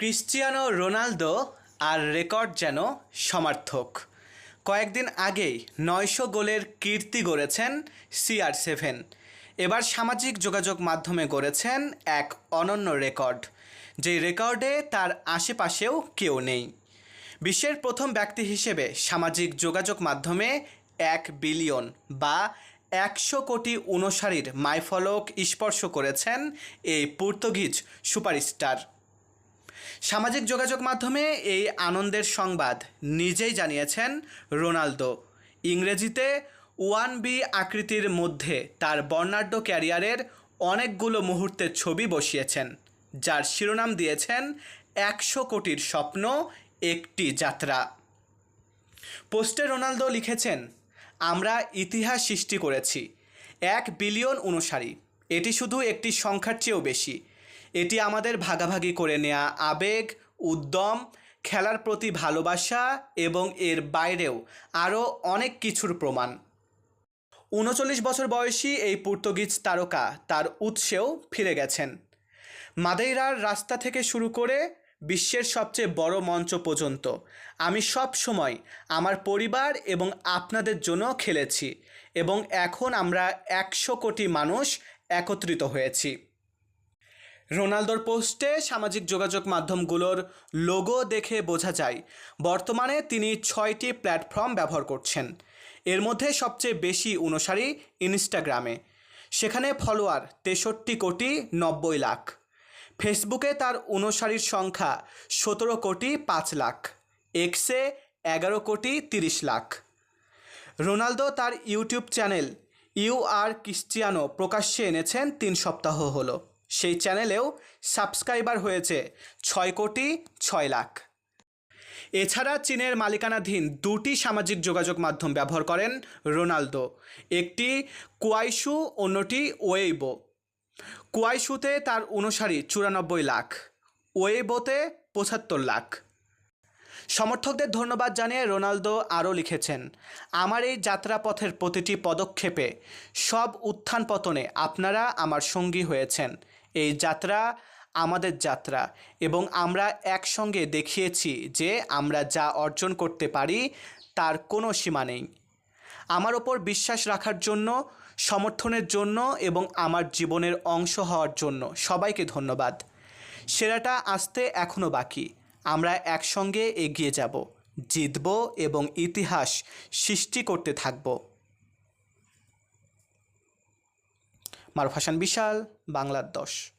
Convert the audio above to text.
Cristiano Ronaldo আর record যেন সমার্থক। কয়েকদিন আগেই নয়শো গোলের কীর্তি গড়েছেন সিআর সেভেন। এবার সামাজিক যোগাযোগ মাধ্যমে গড়েছেন এক অনন্য রেকর্ড, যেই রেকর্ডে তার আশেপাশেও কেউ নেই। বিশ্বের প্রথম ব্যক্তি হিসেবে সামাজিক যোগাযোগ মাধ্যমে এক বিলিয়ন বা একশো কোটি অনুসারীর মাইফলক স্পর্শ করেছেন এই পর্তুগিজ সুপারস্টার। সামাজিক যোগাযোগ মাধ্যমে এই আনন্দের সংবাদ নিজেই জানিয়েছেন রোনালদো। ইংরেজিতে ওয়ান বি আকৃতির মধ্যে তার বর্ণাঢ্য ক্যারিয়ারের অনেকগুলো মুহূর্তের ছবি বসিয়েছেন, যার শিরোনাম দিয়েছেন, একশো কোটির স্বপ্ন, একটি যাত্রা। পোস্টে রোনালদো লিখেছেন, আমরা ইতিহাস সৃষ্টি করেছি, এক বিলিয়ন অনুসারী, এটি শুধু একটি সংখ্যার চেয়েও বেশি এটি আমাদের ভাগাভাগি করে নেওয়া আবেগ, উদ্যম, খেলার প্রতি ভালোবাসা এবং এর বাইরেও আরও অনেক কিছুর প্রমাণ। উনচল্লিশ বছর বয়সী এই পর্তুগিজ তারকা তার উৎসেও ফিরে গেছেন। মাদেইরার রাস্তা থেকে শুরু করে বিশ্বের সবচেয়ে বড় মঞ্চ পর্যন্ত আমি সব সময় আমার পরিবার এবং আপনাদের জন্য খেলেছি এবং এখন আমরা একশো কোটি মানুষ একত্রিত হয়েছি। রোনালদোর পোস্টে সামাজিক যোগাযোগ মাধ্যমগুলোর লোগো দেখে বোঝা যায়, বর্তমানে তিনি ছয়টি প্ল্যাটফর্ম ব্যবহার করছেন। এর মধ্যে সবচেয়ে বেশি অনুসারী ইনস্টাগ্রামে। সেখানে ফলোয়ার তেষট্টি কোটি নব্বই লাখ। ফেসবুকে তার অনুসারীর সংখ্যা সতেরো কোটি পাঁচ লাখ। এক্সে এগারো কোটি তিরিশ লাখ। রোনালদো তার YouTube channel U R Cristiano প্রকাশ্যে এনেছেন তিন সপ্তাহ হলো। সেই চ্যানেলেও সাবস্ক্রাইবার হয়েছে ছয় কোটি ছয় লাখ। এছাড়া চীনের মালিকানাধীন দুটি সামাজিক যোগাযোগ মাধ্যম ব্যবহার করেন রোনালদো, একটি কুয়াইশু, অন্যটি ওয়েইবো। কুয়াইশুতে তার অনুসারী চুরানব্বই লাখ ওয়েবোতে পঁচাত্তর লাখ। সমর্থকদের ধন্যবাদ জানিয়ে রোনালদো আরও লিখেছেন, আমার এই যাত্রাপথের প্রতিটি পদক্ষেপে, সব উত্থান পতনে আপনারা আমার সঙ্গী হয়েছেন। এই যাত্রা আমাদের যাত্রা এবং আমরা একসঙ্গে দেখিয়েছি যে আমরা যা অর্জন করতে পারি তার কোনো সীমা নেই। আমার ওপর বিশ্বাস রাখার জন্য, সমর্থনের জন্য এবং আমার জীবনের অংশ হওয়ার জন্য সবাইকে ধন্যবাদ। সেরাটা আসতে এখনও বাকি। আমরা একসঙ্গে এগিয়ে যাব, জিতব এবং ইতিহাস সৃষ্টি করতে থাকব। মারুফ হাসান বিশাল, বাংলার দশ।